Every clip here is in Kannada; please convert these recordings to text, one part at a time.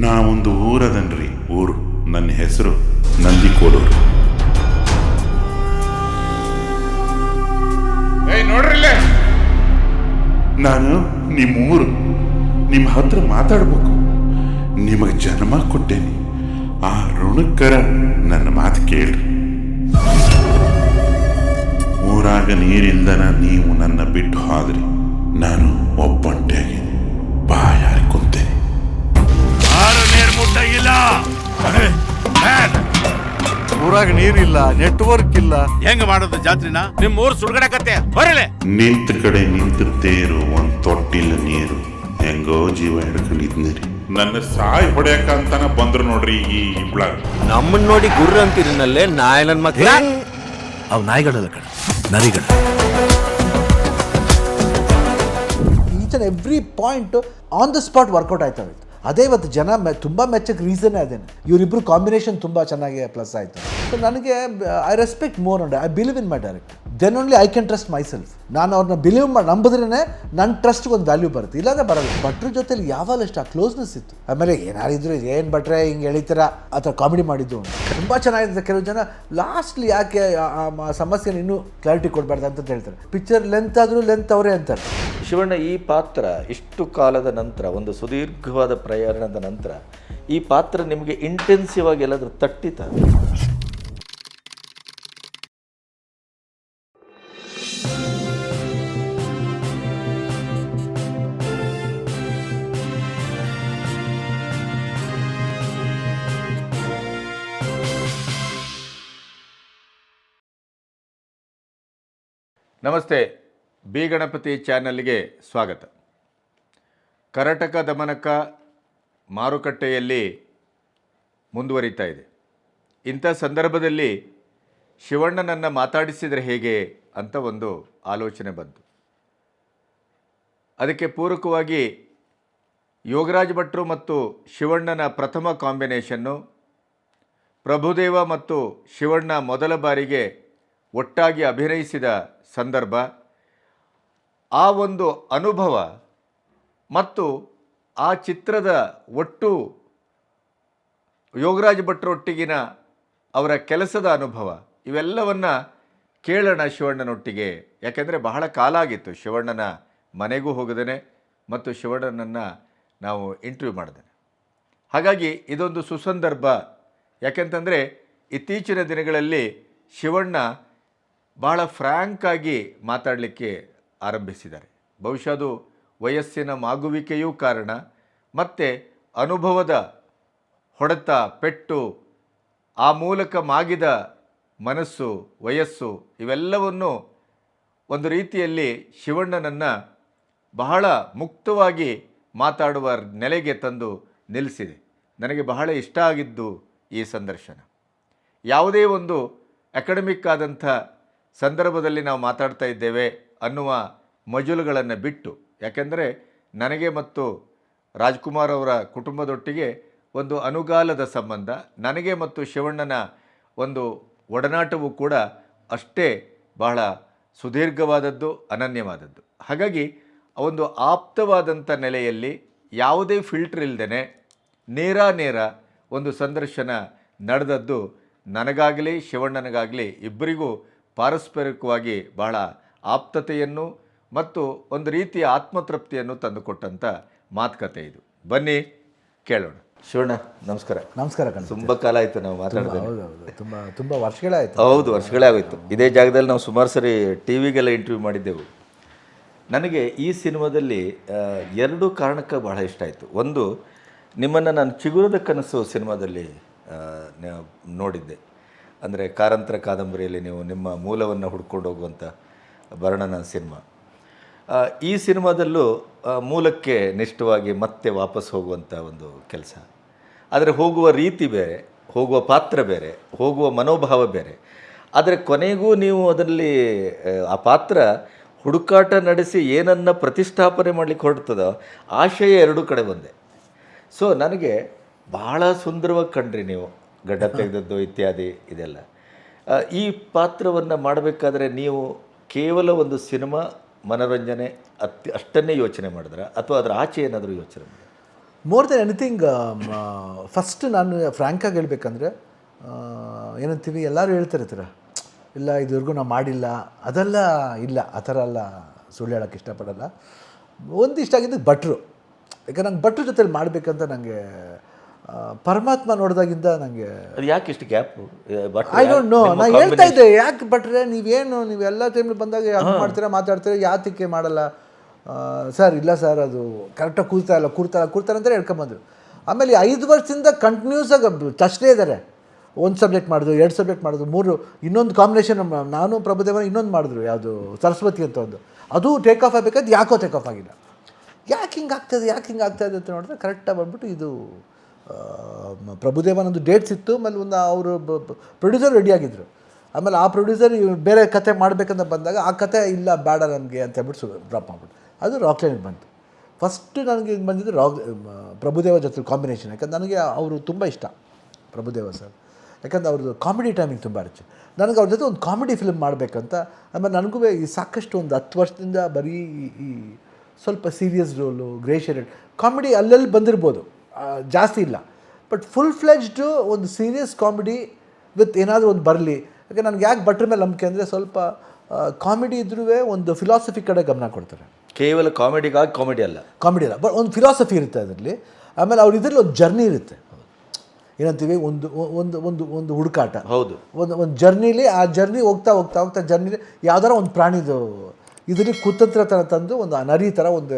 ನಾ ಒಂದು ಊರದನ್ರಿ ಊರು. ನನ್ನ ಹೆಸರು ನಂದಿಕೋಡೂರು. ನೋಡ್ರಿಲ್ಲೇ ನಾನು ನಿಮ್ಮ ಊರು ನಿಮ್ಮ ಹತ್ರ ಮಾತಾಡ್ಬೇಕು. ನಿಮಗೆ ಜನ್ಮ ಕೊಟ್ಟೇನಿ. ಆ ಋಣಕ್ಕರ ನನ್ನ ಮಾತು ಕೇಳ್ರಿ. ಊರಾಗ ನೀರಿಲ್ದನ ನೀವು ನನ್ನ ಬಿಟ್ಟು ಹೋದ್ರಿ. ನಾನು ಒಬ್ಬಂಟಿಯಾಗಿ ಬಾಯಾರಿ ಊರಾಗ ನೀರಿಲ್ಲ ನೆಟ್ವರ್ಕ್ ಇಲ್ಲ. ಹೆಂಗ್ ಮಾಡೋದು ಜಾತ್ರಿನ? ನಿಮ್ ಊರ್ ಸುಡ್ಗಡಕತ್ತೆ. ಬರಲೆ ನಿಂತ ಕಡೆ ನಿಂತಿರ್ತೇರು ಒಂದ್ ತೊಟ್ಟಿಲ್ಲ ನೀರು. ಹೆಂಗೋ ಜೀವ ಹಿಡ್ಕೊಂಡಿದ್ನಿರಿ. ನನ್ನ ಸಾಯ್ ಹೊಡೆಯಕ ಅಂತಾನ ಬಂದ್ರು ನೋಡ್ರಿ ಈ ಇಬ್ಳ. ನಮ್ಮನ್ ನೋಡಿ ಗುರ್ರ ಅಂತಿರಿನಲ್ಲೇ ನಾಯಿ ನನ್ ಮಕ್ಳ ಅವ್ ನಾಯಿಗಳಲ್ಲ ಕಣ ನರಿಗಳ. Each and every point on the spot work out ಆಯ್ತಾ ಅದೇ ಇವತ್ತು ಜನ ಮೆ, ತುಂಬ ಮೆಚ್ಚಕ್ಕೆ ರೀಸನ್ ಅದೇನೆ. ಇವರಿಬ್ಬರು ಕಾಂಬಿನೇಷನ್ ತುಂಬ ಚೆನ್ನಾಗಿ ಪ್ಲಸ್ ಆಯಿತು. ಸೊ ನನಗೆ I respect more and I believe in my director then only I can trust myself ನಾನು ಅವ್ರನ್ನ ಬಿಲೀವ್ ಮಾಡಿ ನಂಬಿದ್ರೇ ನನ್ನ ಟ್ರಸ್ಟ್ಗೆ ಒಂದು ವ್ಯಾಲ್ಯೂ ಬರುತ್ತೆ. ಇಲ್ಲಾಂದ್ರೆ ಬರಲ್ಲ. ಭಟ್ರ ಜೊತೆಲಿ ಯಾವಾಗ ಅಷ್ಟು, ಆ ಕ್ಲೋಸ್ನೆಸ್ ಇತ್ತು. ಆಮೇಲೆ ಏನಾರಿದ್ರು ಏನು ಭಟ್ರೆ, ಹಿಂಗೆ ಎಳಿತೀರ ಥರ ಕಾಮಿಡಿ ಮಾಡಿದ್ದು. ತುಂಬ ಚೆನ್ನಾಗಿದೆ ಕೆಲವು ಜನ ಲಾಸ್ಟ್ಲಿ ಯಾಕೆ, ಆ- ಸಮಸ್ಯೆನ ಇನ್ನೂ ಕ್ಲಾರಿಟಿ ಕೊಡಬಾರ್ದು ಅಂತ ಹೇಳ್ತಾರೆ. ಪಿಕ್ಚರ್ ಲೆಂತ್ ಆದರೂ ಲೆಂತ್ ಅವರೇ ಅಂತಾರೆ. ಶಿವಣ್ಣ, ಈ ಪಾತ್ರ ಇಷ್ಟು ಕಾಲದ ನಂತರ, ಒಂದು ಸುದೀರ್ಘವಾದ ಪ್ರಯಾಣದ ನಂತರ ಈ ಪಾತ್ರ ನಿಮಗೆ ಇಂಟೆನ್ಸಿವ್ ಆಗಿ ಎಲ್ಲಾದ್ರೂ ತಟ್ಟಿತ ನಮಸ್ತೆ, ಬಿ ಗಣಪತಿ ಚಾನಲ್ಗೆ ಸ್ವಾಗತ. ಕರಟಕ ದಮನಕ ಮಾರುಕಟ್ಟೆಯಲ್ಲಿ ಮುಂದುವರಿತಾ ಇದೆ. ಇಂಥ ಸಂದರ್ಭದಲ್ಲಿ ಶಿವಣ್ಣನನ್ನು ಮಾತಾಡಿಸಿದರೆ ಹೇಗೆ ಅಂತ ಒಂದು ಆಲೋಚನೆ ಬಂತು. ಅದಕ್ಕೆ ಪೂರಕವಾಗಿ ಯೋಗರಾಜ್ ಭಟ್ರು ಮತ್ತು ಶಿವಣ್ಣನ ಪ್ರಥಮ ಕಾಂಬಿನೇಷನ್ನು ಪ್ರಭುದೇವ ಮತ್ತು ಶಿವಣ್ಣ ಮೊದಲ ಬಾರಿಗೆ ಒಟ್ಟಾಗಿ ಅಭಿನಯಿಸಿದ ಸಂದರ್ಭ, ಆ ಒಂದು ಅನುಭವ ಮತ್ತು ಆ ಚಿತ್ರದ ಒಟ್ಟು ಯೋಗರಾಜ್ ಭಟ್ರೊಟ್ಟಿಗಿನ ಅವರ ಕೆಲಸದ ಅನುಭವ, ಇವೆಲ್ಲವನ್ನು ಕೇಳೋಣ ಶಿವಣ್ಣನೊಟ್ಟಿಗೆ. ಯಾಕೆಂದರೆ ಬಹಳ ಕಾಲ ಆಗಿತ್ತು ಶಿವಣ್ಣನ ಮನೆಗೂ ಹೋಗದೇನೆ ಮತ್ತು ಶಿವಣ್ಣನನ್ನು ನಾವು ಇಂಟರ್ವ್ಯೂ ಮಾಡಿದ್ದೇನೆ. ಹಾಗಾಗಿ ಇದೊಂದು ಸುಸಂದರ್ಭ. ಯಾಕೆಂತಂದರೆ ಇತ್ತೀಚಿನ ದಿನಗಳಲ್ಲಿ ಶಿವಣ್ಣ ಬಹಳ ಫ್ರ್ಯಾಂಕಾಗಿ ಮಾತಾಡಲಿಕ್ಕೆ ಆರಂಭಿಸಿದ್ದಾರೆ. ಬಹುಶಃ ಅದು ವಯಸ್ಸಿನ ಮಾಗುವಿಕೆಯೂ ಕಾರಣ. ಮತ್ತು ಅನುಭವದ ಹೊಡೆತ, ಪೆಟ್ಟು, ಆ ಮೂಲಕ ಮಾಗಿದ ಮನಸ್ಸು, ವಯಸ್ಸು ಇವೆಲ್ಲವನ್ನು ಒಂದು ರೀತಿಯಲ್ಲಿ ಶಿವಣ್ಣನನ್ನು ಬಹಳ ಮುಕ್ತವಾಗಿ ಮಾತಾಡುವ ನೆಲೆಗೆ ತಂದು ನಿಲ್ಲಿಸಿದೆ. ನನಗೆ ಬಹಳ ಇಷ್ಟ ಆಗಿದ್ದು ಈ ಸಂದರ್ಶನ. ಯಾವುದೇ ಒಂದು ಅಕಾಡೆಮಿಕ್ ಆದಂಥ ಸಂದರ್ಭದಲ್ಲಿ ನಾವು ಮಾತಾಡ್ತಾ ಇದ್ದೇವೆ ಅನ್ನುವ ಮಜಲುಗಳನ್ನು ಬಿಟ್ಟು ಯಾಕೆಂದರೆ ನನಗೆ ಮತ್ತು ರಾಜ್ಕುಮಾರ್ ಅವರ ಕುಟುಂಬದೊಟ್ಟಿಗೆ ಒಂದು ಅನುಗಾಲದ ಸಂಬಂಧ, ನನಗೆ ಮತ್ತು ಶಿವಣ್ಣನ ಒಂದು ಒಡನಾಟವು ಕೂಡ ಅಷ್ಟೇ ಬಹಳ ಸುದೀರ್ಘವಾದದ್ದು, ಅನನ್ಯವಾದದ್ದು. ಹಾಗಾಗಿ ಒಂದು ಆಪ್ತವಾದಂಥ ನೆಲೆಯಲ್ಲಿ ಯಾವುದೇ ಫಿಲ್ಟರ್ ಇಲ್ಲದೇ ನೇರ ನೇರ ಒಂದು ಸಂದರ್ಶನ ನಡೆದದ್ದು ನನಗಾಗಲಿ, ಶಿವಣ್ಣನಿಗಾಗಲಿ ಇಬ್ಬರಿಗೂ ಪಾರಸ್ಪರಿಕವಾಗಿ ಬಹಳ ಆಪ್ತತೆಯನ್ನು ಮತ್ತು ಒಂದು ರೀತಿಯ ಆತ್ಮತೃಪ್ತಿಯನ್ನು ತಂದುಕೊಟ್ಟಂಥ ಮಾತುಕತೆ ಇದು. ಬನ್ನಿ ಕೇಳೋಣ. ಶಿವಣ್ಣ ನಮಸ್ಕಾರ. ನಮಸ್ಕಾರ ಕಣ ತುಂಬ ಕಾಲ ಆಯಿತು ನಾವು ಮಾತಾಡಿದೆ. ಹೌದು ಹೌದು. ತುಂಬ ತುಂಬ ವರ್ಷಗಳೇ ಆಯಿತು. ಹೌದು ವರ್ಷಗಳೇ ಆಗೋಯ್ತು. ಇದೇ ಜಾಗದಲ್ಲಿ ನಾವು ಸುಮಾರು ಸರಿ ಟಿ ವಿಗೆಲ್ಲ ಇಂಟರ್ವ್ಯೂ ಮಾಡಿದ್ದೆವು. ನನಗೆ ಈ ಸಿನಿಮಾದಲ್ಲಿ ಎರಡು ಕಾರಣಕ್ಕೆ ಬಹಳ ಇಷ್ಟ ಆಯಿತು. ಒಂದು ನಿಮ್ಮನ್ನು ನಾನು ಚಿಗುರದ ಕನಸು ಸಿನಿಮಾದಲ್ಲಿ ನೋಡಿದ್ದೆ. ಅಂದರೆ ಕಾರಂತರ ಕಾದಂಬರಿಯಲ್ಲಿ ನೀವು ನಿಮ್ಮ ಮೂಲವನ್ನು ಹುಡ್ಕೊಂಡು ಹೋಗುವಂಥ ವರ್ಣನ ಸಿನಿಮಾ. ಈ ಸಿನಿಮಾದಲ್ಲೂ ಮೂಲಕ್ಕೆ ನಿಷ್ಠವಾಗಿ ಮತ್ತೆ ವಾಪಸ್ ಹೋಗುವಂಥ ಒಂದು ಕೆಲಸ. ಆದರೆ ಹೋಗುವ ರೀತಿ ಬೇರೆ ಹೋಗುವ ಪಾತ್ರ ಬೇರೆ ಹೋಗುವ ಮನೋಭಾವ ಬೇರೆ. ಆದರೆ ಕೊನೆಗೂ ನೀವು ಅದರಲ್ಲಿ ಆ, ಪಾತ್ರ ಹುಡುಕಾಟ ನಡೆಸಿ ಏನನ್ನು ಪ್ರತಿಷ್ಠಾಪನೆ ಮಾಡಲಿಕ್ಕೆ ಹೊರಡ್ತದೋ ಆಶಯ ಎರಡೂ ಕಡೆ ಬಂದೆ. ಸೊ ನನಗೆ ಬಹಳ ಸುಂದರವಾಗಿ ಕಂಡ್ರಿ ನೀವು ಗಡ್ಡ ತೆಗೆದದ್ದು ಇತ್ಯಾದಿ ಇದೆಲ್ಲ. ಈ ಪಾತ್ರವನ್ನು ಮಾಡಬೇಕಾದ್ರೆ ನೀವು ಕೇವಲ ಒಂದು ಸಿನಿಮಾ ಮನೋರಂಜನೆ ಅತ್ಯ ಅಷ್ಟನ್ನೇ ಯೋಚನೆ ಮಾಡಿದ್ರೆ ಅಥವಾ ಅದರ ಆಚೆ ಏನಾದರೂ ಯೋಚನೆ ಮಾಡಿದ್ರೆ? ಮೋರ್ ದೆನ್ ಎನಿಥಿಂಗ್ ಫಸ್ಟ್ ನಾನು ಫ್ರ್ಯಾಂಕಾಗಿ ಹೇಳ್ಬೇಕಂದ್ರೆ ಏನಂತೀವಿ, ಎಲ್ಲರೂ ಹೇಳ್ತಾರೆ ಈ ಇಲ್ಲ, ಇದುವರೆಗೂ ನಾವು ಮಾಡಿಲ್ಲ. ಅದೆಲ್ಲ ಇಲ್ಲ, ಆ ಥರ ಎಲ್ಲ ಸುಳ್ಳು ಹೇಳೋಕ್ಕೆ ಇಷ್ಟಪಡಲ್ಲ. ಒಂದು ಇಷ್ಟ ಆಗಿದ್ದು ಭಟ್ರು. ಯಾಕಂದ್ರೆ ನಂಗೆ ಭಟ್ರ ಜೊತೆಲಿ ಮಾಡಬೇಕಂತ ನನಗೆ ಪರಮಾತ್ಮ ನೋಡಿದಾಗಿಂದ ನನಗೆ ಅದು ಯಾಕೆ ಇಷ್ಟು ಗ್ಯಾಪ್ ಐ ಡೋಂಟ್ ನೋ ನಾನು ಹೇಳ್ತಾ ಇದ್ದೆ ಯಾಕೆ ಬಟ್ರೆ ನೀವೇನು ನೀವು ಎಲ್ಲ ಟೈಮಲ್ಲಿ ಬಂದಾಗ ಯಾಕೆ ಮಾಡ್ತೀರಾ ಮಾತಾಡ್ತೀರಾ ಯಾತಕ್ಕೆ ಮಾಡಲ್ಲ? ಸರ್ ಇಲ್ಲ ಸರ್ ಅದು ಕರೆಕ್ಟಾಗಿ ಕೂರ್ತಾ ಇಲ್ಲ ಕೂರ್ತಾ ಇಲ್ಲ ಕೂರ್ತಾರೆ ಅಂತ ಹೇಳ್ಕೊಂಬಂದ್ರು ಆಮೇಲೆ ಐದು ವರ್ಷದಿಂದ ಕಂಟಿನ್ಯೂಸ್ ಆಗಿ ಟಚ್ನೇ ಇದ್ದಾರೆ ಒಂದು ಸಬ್ಜೆಕ್ಟ್ ಮಾಡಿದ್ರು ಎರಡು ಸಬ್ಜೆಕ್ಟ್ ಮಾಡಿದ್ರು ಮೂರು ಇನ್ನೊಂದು ಕಾಂಬಿನೇಷನ್ ನಾನು ಪ್ರಭುದೇವನ ಇನ್ನೊಂದು ಮಾಡಿದ್ರು ಯಾವುದು ಸರಸ್ವತಿ ಅಂತ ಒಂದು. ಅದು ಟೇಕ್ ಆಫ್ ಆಗಬೇಕಾದ್ರೆ ಯಾಕೋ ಟೇಕ್ ಆಫ್ ಆಗಿಲ್ಲ. ಯಾಕೆ ಹಿಂಗೆ ಆಗ್ತದೆ ಯಾಕೆ ಹಿಂಗೆ ಆಗ್ತಾಯಿದೆ ಅಂತ ನೋಡಿದ್ರೆ ಕರೆಕ್ಟಾಗಿ ಬಂದ್ಬಿಟ್ಟು ಇದು ಪ್ರಭುದೇವನೊಂದು ಡೇಟ್ಸ್ ಇತ್ತು, ಆಮೇಲೆ ಒಂದು ಅವರು ಪ್ರೊಡ್ಯೂಸರ್ ರೆಡಿ ಆಗಿದ್ರು. ಆಮೇಲೆ ಆ ಪ್ರೊಡ್ಯೂಸರ್ ಬೇರೆ ಕತೆ ಮಾಡಬೇಕಂತ ಬಂದಾಗ ಆ ಕತೆ ಇಲ್ಲ, ಬೇಡ ನನಗೆ ಅಂತ ಹೇಳ್ಬಿಟ್ಟು ಡ್ರಾಪ್ ಮಾಡ್ಬಿಟ್ಟು ಅದು ರಾಕ್ಲೈನಿಗೆ ಬಂತು. ಫಸ್ಟ್ ನನಗೆ ಇದು ಬಂದಿದ್ದು ರಾಕ್ ಪ್ರಭುದೇವ ಜೊತೆ ಕಾಂಬಿನೇಷನ್ ಯಾಕಂದ್ರೆ ನನಗೆ ಅವರು ತುಂಬ ಇಷ್ಟ ಪ್ರಭುದೇವ ಸರ್. ಯಾಕಂದ್ರೆ ಅವ್ರದ್ದು ಕಾಮಿಡಿ ಟೈಮಿಂಗ್ ತುಂಬ ರುಚಿ ನನಗೆ ಅವ್ರ ಜೊತೆ ಒಂದು ಕಾಮಿಡಿ ಫಿಲ್ಮ್ ಮಾಡಬೇಕಂತ, ಆಮೇಲೆ ನನಗೂ ಈ ಸಾಕಷ್ಟು ಒಂದು ಹತ್ತು ವರ್ಷದಿಂದ ಬರೀ ಈ- ಸ್ವಲ್ಪ ಸೀರಿಯಸ್ ರೋಲು ಗ್ರೇ ಕಾಮಿಡಿ ಅಲ್ಲೆಲ್ಲಿ ಬಂದಿರ್ಬೋದು. ಜಾಸ್ತಿ ಇಲ್ಲ. ಬಟ್ ಫುಲ್ ಫ್ಲೆಜ್ಡ್ ಒಂದು ಸೀರಿಯಸ್ ಕಾಮಿಡಿ ವಿತ್ ಏನಾದರೂ ಒಂದು ಬರಲಿ. ಯಾಕೆ ನನಗೆ ಯಾಕೆ ಭಟ್ರ ಮೇಲೆ ನಂಬಿಕೆ ಅಂದರೆ ಸ್ವಲ್ಪ ಕಾಮಿಡಿ ಇದ್ರೂ ಒಂದು ಫಿಲಾಸಫಿ ಕಡೆ ಗಮನ ಕೊಡ್ತಾರೆ. ಕೇವಲ ಕಾಮಿಡಿಗಾಗಿ ಕಾಮಿಡಿ ಅಲ್ಲ. ಕಾಮಿಡಿ ಅಲ್ಲ. ಬಟ್ ಒಂದು ಫಿಲಾಸಫಿ ಇರುತ್ತೆ ಅದರಲ್ಲಿ. ಆಮೇಲೆ ಅವ್ರ ಇದರಲ್ಲಿ ಒಂದು ಜರ್ನಿ ಇರುತ್ತೆ. ಏನಂತೀವಿ? ಒಂದು ಒಂದು ಒಂದು ಒಂದು ಹುಡುಕಾಟ. ಹೌದು. ಒಂದು ಒಂದು ಜರ್ನಿಲಿ ಆ ಜರ್ನಿ ಹೋಗ್ತಾ ಹೋಗ್ತಾ ಹೋಗ್ತಾ ಜರ್ನಿಲಿ ಯಾವ್ದಾರ ಒಂದು ಪ್ರಾಣಿದು ಇದರಲ್ಲಿ ಕುತಂತ್ರ ಥರ ತಂದು ಒಂದು ಅನರಿ ಥರ ಒಂದು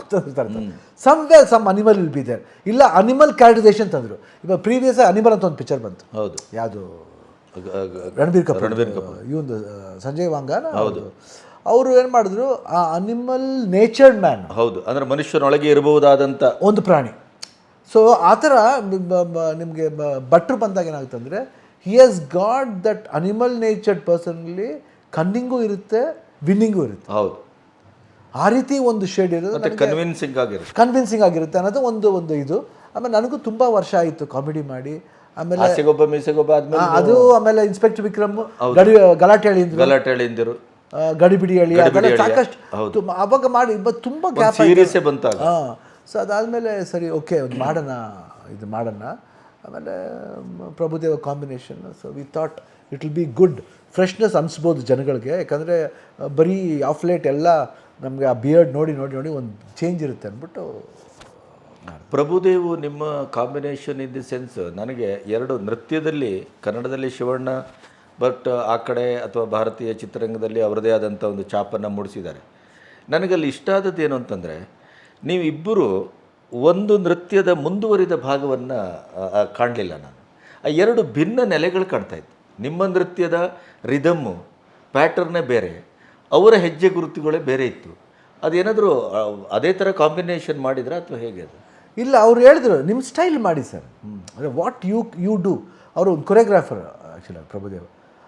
ಕುತಂತ್ರ ಥರ ತಂದು. Somewhere some animal will be there ಇಲ್ಲ ಅನಿಮಲ್ ಕ್ಯಾರೆಕ್ಟರೈಸೇಷನ್ ತಂದರು. ಇವಾಗ ಪ್ರೀವಿಯಸ್ ಅನಿಮಲ್ ಅಂತ ಒಂದು ಪಿಕ್ಚರ್ ಬಂತು. ಹೌದು. ಯಾವುದು? ರಣಬೀರ್ ಕಪೂರ್. ರಣಬೀರ್ ಕಪೂರ್. ಇವೊಂದು ಸಂಜಯ್ ವಾಂಗಾನ ಹೌದು. ಅವರು ಏನು ಮಾಡಿದ್ರು ಆ ಅನಿಮಲ್ ನೇಚರ್ಡ್ ಮ್ಯಾನ್ ಹೌದು. ಅಂದರೆ ಮನುಷ್ಯನೊಳಗೆ ಇರಬಹುದಾದಂಥ ಒಂದು ಪ್ರಾಣಿ. ಸೊ ಆ ಥರ ನಿಮಗೆ ಭಟ್ರು ಬಂದಾಗ ಏನಾಗುತ್ತಂದರೆ he has got that animal natured personally ಕನ್ನಿಂಗೂ ಇರುತ್ತೆ ವಿನ್ನಿಂಗು ಇರುತ್ತೆ. ಹೌದು. ಆ ರೀತಿ ಒಂದು ಶೇಡ್ ಇರುತ್ತೆ ಕನ್ವಿನ್ಸಿಂಗ್ ಆಗಿರುತ್ತೆ. ಕನ್ವಿನ್ಸಿಂಗ್ ಆಗಿರುತ್ತೆ. ಅನ್ನೋದು ಒಂದು ಒಂದು ಇದು. ಆಮೇಲೆ ನನಗೂ ತುಂಬ ವರ್ಷ ಆಯಿತು ಕಾಮಿಡಿ ಮಾಡಿ. ಆಮೇಲೆ ಆಸೆಗೊಬ್ಬ ಮೀಸೆಗೊಬ್ಬ ಆದ್ಮೇಲೆ ಅದು ಆಮೇಲೆ ಇನ್ಸ್ಪೆಕ್ಟರ್ ವಿಕ್ರಮ್ ಗಡಿ ಗಲಾಟೆ ಹೇಳಿದ್ರು ಗಲಾಟೆ ಹೇಳಿದ್ರು ಗಡಿಬಿಡಿ ಹೇಳಿ ಅದೆಲ್ಲ ಸಾಕಷ್ಟು. ಅವಾಗ ಮಾಡಿ ತುಂಬ ಗ್ಯಾಪ್ ಸೀರಿಯಸ್ಸೇ ಬಂತ ಹಾಂ ಸೊ ಅದಾದಮೇಲೆ ಸರಿ ಓಕೆ ಒಂದು ಮಾಡೋಣ ಇದು ಮಾಡೋಣ. ಆಮೇಲೆ Prabhudeva combination so we thought it will be good freshness ಅನಿಸ್ಬೋದು ಜನಗಳಿಗೆ. ಯಾಕಂದರೆ ಬರೀ ಆಫ್ ಲೇಟ್ ಎಲ್ಲ ನಮಗೆ ಆ ಬಿಯರ್ಡ್ ನೋಡಿ ನೋಡಿ ನೋಡಿ ಒಂದು ಚೇಂಜ್ ಇರುತ್ತೆ ಅಂದ್ಬಿಟ್ಟು ಪ್ರಭುದೇವು ನಿಮ್ಮ ಕಾಂಬಿನೇಷನ್ ಇನ್ ದಿ ಸೆನ್ಸ್ ನನಗೆ ಎರಡು ನೃತ್ಯದಲ್ಲಿ, ಕನ್ನಡದಲ್ಲಿ ಶಿವಣ್ಣ, ಬಟ್ ಆ ಕಡೆ ಅಥವಾ ಭಾರತೀಯ ಚಿತ್ರರಂಗದಲ್ಲಿ ಅವರದೇ ಆದಂಥ ಒಂದು ಛಾಪನ್ನು ಮೂಡಿಸಿದ್ದಾರೆ. ನನಗಲ್ಲಿ ಇಷ್ಟ ಆದದ್ದು ಏನು ಅಂತಂದರೆ, ನೀವಿಬ್ಬರು ಒಂದು ನೃತ್ಯದ ಮುಂದುವರಿದ ಭಾಗವನ್ನು ಕಾಣಲಿಲ್ಲ ನಾನು. ಆ ಎರಡು ಭಿನ್ನ ನೆಲೆಗಳು ಕಾಣ್ತಾ ಇತ್ತು. ನಿಮ್ಮ ನೃತ್ಯದ ರಿದಮ್ಮು ಪ್ಯಾಟರ್ನೇ ಬೇರೆ. ಅವರ ಹೆಜ್ಜೆ ಗುರುತುಗಳೇ ಬೇರೆ ಇತ್ತು. ಅದೇನಾದರೂ ಅದೇ ಥರ ಕಾಂಬಿನೇಷನ್ ಮಾಡಿದ್ರೆ ಅಥವಾ ಹೇಗೆ ಅದು? ಇಲ್ಲ ಅವ್ರು ಹೇಳಿದ್ರು ನಿಮ್ಮ ಸ್ಟೈಲ್ ಮಾಡಿ ಸರ್. ಅಂದರೆ ವಾಟ್ ಯು ಯು ಡೂ ಅವರು ಒಂದು ಕೊರಿಯೋಗ್ರಾಫರ್ ಆ್ಯಕ್ಚುಲಿ ಪ್ರಭುದೇವ್.